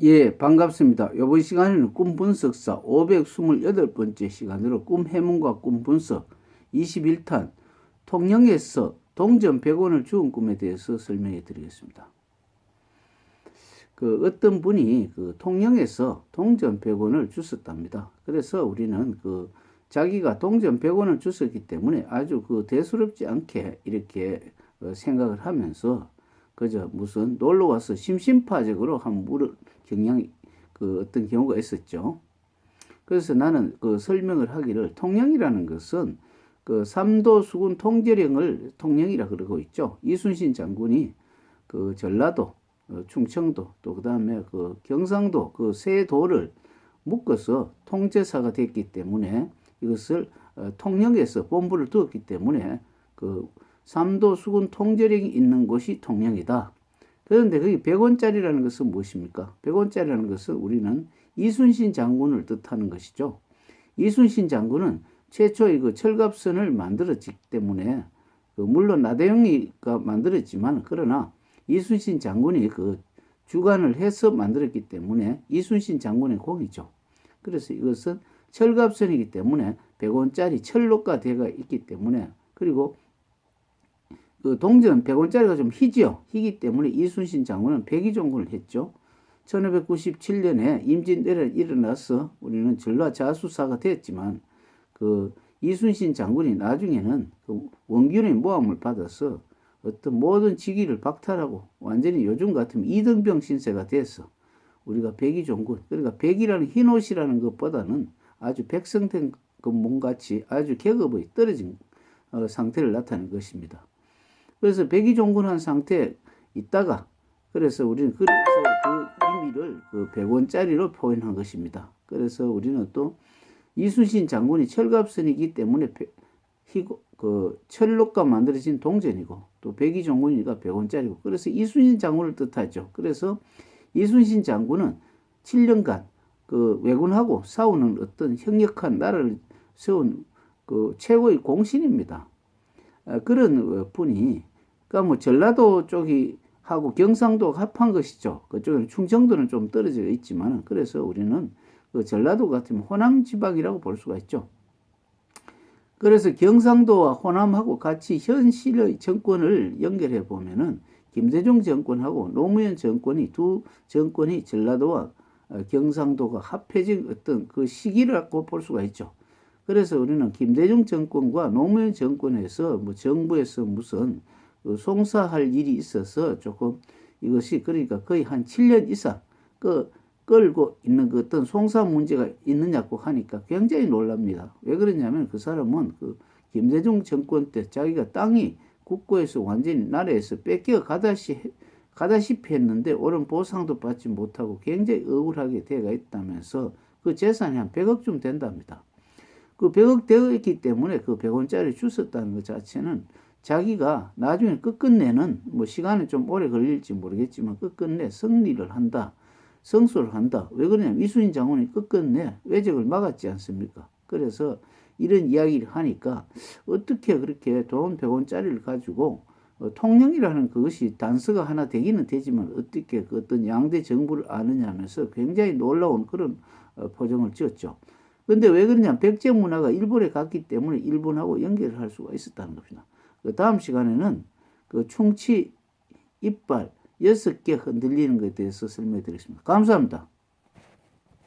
예, 반갑습니다. 이번 시간에는 꿈 분석사 528번째 시간으로 꿈 해몽과 꿈 분석 21탄 통영에서 동전 100원을 주운 꿈에 대해서 설명해 드리겠습니다. 그 어떤 분이 그 통영에서 동전 100원을 주셨답니다. 그래서 우리는 그 자기가 동전 100원을 주셨기 때문에 아주 그 대수롭지 않게 이렇게 어, 생각을 하면서 그저 무슨 놀러 와서 심심파적으로 한 물을 경향이 그 어떤 경우가 있었죠. 그래서 나는 그 설명을 하기를 통영이라는 것은 그 삼도 수군 통제령을 통영이라 그러고 있죠. 이순신 장군이 그 전라도, 어, 충청도 또 그 다음에 그 경상도 그 세 도를 묶어서 통제사가 됐기 때문에 이것을 어, 통영에서 본부를 두었기 때문에 그 삼도 수군 통제령이 있는 곳이 통영이다. 그런데 거기 100원짜리라는 것은 무엇입니까? 100원짜리라는 것은 우리는 이순신 장군을 뜻하는 것이죠. 이순신 장군은 최초의 그 철갑선을 만들었기 때문에 그 물론 나대용이가 만들었지만 그러나 이순신 장군이 그 주관을 해서 만들었기 때문에 이순신 장군의 공이죠. 그래서 이것은 철갑선이기 때문에 100원짜리 철로가 되어 있기 때문에 그리고 그 동전 100원짜리가 좀 희지요. 희기 때문에 이순신 장군은 백의종군을 했죠. 1597년에 임진왜란 일어나서 우리는 전라 자수사가 됐지만 그 이순신 장군이 나중에는 그 원균의 모함을 받아서 어떤 모든 직위를 박탈하고 완전히 요즘 같으면 이등병 신세가 돼서 우리가 백의종군 그러니까 백이라는 흰옷이라는 것보다는 아주 백성된 그 몸같이 아주 계급의 떨어진 어, 상태를 나타낸 것입니다. 그래서 백의종군한 상태에 있다가 그래서 우리는 그래서 그 의미를 그 100원짜리로 표현한 것입니다. 그래서 우리는 또 이순신 장군이 철갑선이기 때문에 희고, 그 철록과 만들어진 동전이고 또 백의종군이니까 100원짜리고 그래서 이순신 장군을 뜻하죠. 그래서 이순신 장군은 7년간 그 왜군하고 싸우는 어떤 형력한 나라를 세운 그 최고의 공신입니다. 아, 그런 분이 그러니까 뭐 전라도 쪽이 하고 경상도 합한 것이죠. 그쪽에는 충청도는 좀 떨어져 있지만 그래서 우리는 그 전라도 같으면 호남 지방이라고 볼 수가 있죠. 그래서 경상도와 호남하고 같이 현실의 정권을 연결해 보면은 김대중 정권하고 노무현 정권이 두 정권이 전라도와 어, 경상도가 합해진 어떤 그 시기라고 볼 수가 있죠. 그래서 우리는 김대중 정권과 노무현 정권에서 뭐 정부에서 무슨 그 송사할 일이 있어서 조금 이것이 그러니까 거의 한 7년 이상 그 끌고 있는 그 어떤 송사 문제가 있느냐고 하니까 굉장히 놀랍니다. 왜 그러냐면 그 사람은 그 김대중 정권 때 자기가 땅이 국고에서 완전히 나라에서 뺏겨 가다시 가다시피 했는데 옳은 보상도 받지 못하고 굉장히 억울하게 되어 있다면서 그 재산이 한 100억쯤 된답니다. 그 100억 되어 있기 때문에 그 100원짜리 주셨다는 것 자체는 자기가 나중에 끝끝내는 뭐 시간이 좀 오래 걸릴지 모르겠지만 끝끝내 승리를 한다. 성소를 한다. 왜 그러냐면 이순신 장군이 끝끝내 외적을 막았지 않습니까? 그래서 이런 이야기를 하니까 어떻게 그렇게 돈 100원짜리를 가지고 어, 통령이라는 그것이 단서가 하나 되기는 되지만 어떻게 그 어떤 양대 정부를 아느냐 하면서 굉장히 놀라운 그런 어, 포정을 지었죠. 근데 왜 그러냐 백제 문화가 일본에 갔기 때문에 일본하고 연결을 할 수가 있었다는 겁니다. 그 다음 시간에는 그 충치 이빨 여섯 개 흔들리는 것에 대해서 설명해 드리겠습니다. 감사합니다.